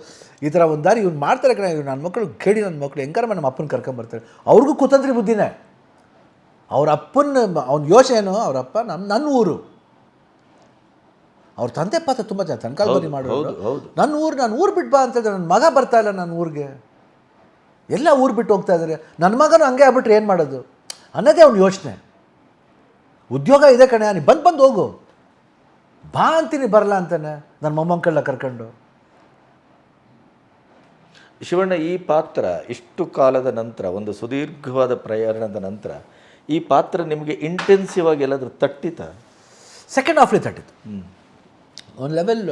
ಈ ಥರ ಒಂದು ದಾರಿ ಇವ್ನು ಮಾಡ್ತಾರೆ ಕಣ. ಇವ್ರು ನನ್ನ ಮಕ್ಕಳು ಕೇಳಿ ನನ್ನ ಮಕ್ಕಳು ಹೆಂಗಾರ ನಮ್ಮ ಅಪ್ಪನ ಕರ್ಕೊಂಬರ್ತಾರೆ ಅವ್ರಿಗೂ ಕುತಂತ್ರಿ ಬುದ್ಧಿನೇ. ಅವ್ರ ಅಪ್ಪನ ಅವ್ನ ಯೋಚನೆ ಏನು? ಅವ್ರ ಅಪ್ಪ ನಮ್ಮ ನನ್ನ ಊರು. ಅವ್ರ ತಂದೆ ಪಾತ್ರ ತುಂಬ ಜನ ತನಕಾಲ್ ಬನ್ನಿ ಹೌದು, ಹೌದು. ನನ್ನ ಊರು ನಾನು ಊರು ಬಿಟ್ಟು ಬಾ ಅಂತ ನನ್ನ ಮಗ ಬರ್ತಾ ಇಲ್ಲ ನನ್ನ ಊರಿಗೆ. ಎಲ್ಲ ಊರು ಬಿಟ್ಟು ಹೋಗ್ತಾ ಇದ್ದಾರೆ ನನ್ನ ಮಗನೂ ಹಂಗೆ ಆಗ್ಬಿಟ್ರೆ ಏನು ಮಾಡೋದು? ಅನ್ನೋದೇ ಅವ್ನ ಯೋಚನೆ. ಉದ್ಯೋಗ ಇದೆ ಕಣೆ ನೀನು ಬಂದು ಬಂದು ಹೋಗು. ಬಾ ಅಂತೀನಿ ಬರಲ್ಲ ಅಂತಾನೆ. ನನ್ನ ಮೊಮ್ಮಕ್ಕಳನ್ನ ಕರ್ಕೊಂಡು. ಶಿವಣ್ಣ ಈ ಪಾತ್ರ ಇಷ್ಟು ಕಾಲದ ನಂತರ ಒಂದು ಸುದೀರ್ಘವಾದ ಪ್ರಯಾಣದ ನಂತರ ಈ ಪಾತ್ರ ನಿಮಗೆ ಇಂಟೆನ್ಸಿವ್ ಆಗಿ ಎಲ್ಲಾದರೂ ತಟ್ಟಿತ? ಸೆಕೆಂಡ್ ಹಾಫ್ಲಿ ತಟ್ಟಿತು. One level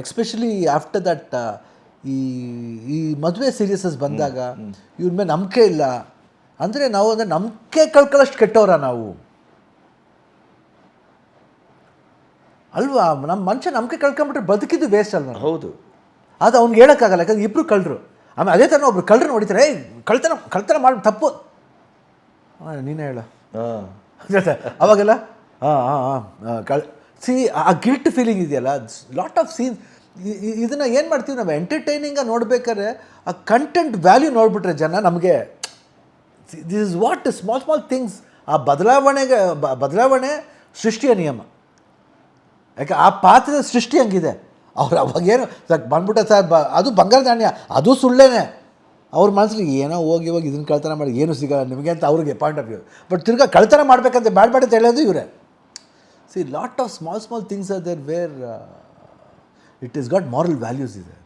especially after that ಈ ಈ ಮದುವೆ ಸೀರಿಯಸಸ್ ಬಂದಾಗ ಇವ್ರ ಮೇಲೆ ನಂಬಿಕೆ ಇಲ್ಲ. ಅಂದರೆ ನಾವು ಅಂದರೆ ನಂಬಿಕೆ ಕಳ್ಕೊಳ್ಳೋಷ್ಟು ಕೆಟ್ಟವರ ನಾವು. ಅಲ್ವಾ? ನಮ್ಮ ಮನುಷ್ಯ ನಂಬಿಕೆ ಕಳ್ಕೊಂಬಿಟ್ರೆ ಬದುಕಿದ್ದು ವೇಸ್ಟ್ ಅಲ್ವಾ? ಹೌದು. ಅದು ಅವ್ನಿಗೆ ಹೇಳೋಕ್ಕಾಗಲ್ಲ ಯಾಕಂದ್ರೆ ಇಬ್ಬರು ಕಳ್ಳರು. ಆಮೇಲೆ ಅದೇ ಥರ ಒಬ್ರು ಕಳ್ಳರು ನೋಡಿತಾರೆ ಏಯ್ ಕಳ್ತನ ಕಳ್ತನ ಮಾಡಿ ತಪ್ಪು. ಹಾಂ ನೀನೇ ಹೇಳು. ಹಾಂ. ಅವಾಗೆಲ್ಲ ಹಾಂ ಹಾಂ ಹಾಂ ಕಳ್ ಸಿ ಆ ಗಿಲ್ಟ್ ಫೀಲಿಂಗ್ ಇದೆಯಲ್ಲ ಲಾಟ್ ಆಫ್ ಸೀನ್ಸ್ ಇದನ್ನು ಏನು ಮಾಡ್ತೀವಿ ನಾವು ಎಂಟರ್ಟೈನಿಂಗಾಗಿ ನೋಡ್ಬೇಕಾದ್ರೆ ಆ ಕಂಟೆಂಟ್ ವ್ಯಾಲ್ಯೂ ನೋಡಿಬಿಟ್ರೆ ಜನ ನಮಗೆ this is what small small things ಆ ಬದಲಾವಣೆಗೆ ಬದಲಾವಣೆ ಸೃಷ್ಟಿಯ ನಿಯಮ. ಯಾಕೆ ಆ ಪಾತ್ರದ ಸೃಷ್ಟಿ ಹಂಗಿದೆ. ಅವ್ರು ಅವಾಗೇನು ಸಾಕು ಬಂದ್ಬಿಟ್ಟ ಸರ್ ಬ, ಅದು ಬಂಗಾರ ನಾಣ್ಯ, ಅದು ಸುಳ್ಳೇನೆ. ಅವ್ರ ಮನಸ್ಸಲ್ಲಿ ಏನೋ ಹೋಗಿ ಹೋಗಿ ಇದನ್ನು ಕಳ್ತನ ಮಾಡಿ ಏನು ಸಿಗಲ್ಲ ನಿಮಗೆ ಅಂತ ಅವ್ರಿಗೆ ಪಾಯಿಂಟ್ ಆಫ್ ವ್ಯೂ ಬಟ್ ತಿರ್ಗಾ ಕಳ್ತನ ಮಾಡ್ಬೇಕಂತ ಬ್ಯಾಡ್ ಅಂತ ಹೇಳೋದು ಇವರೇ. See lot of small small things are there where it is got moral values ಇದೆ.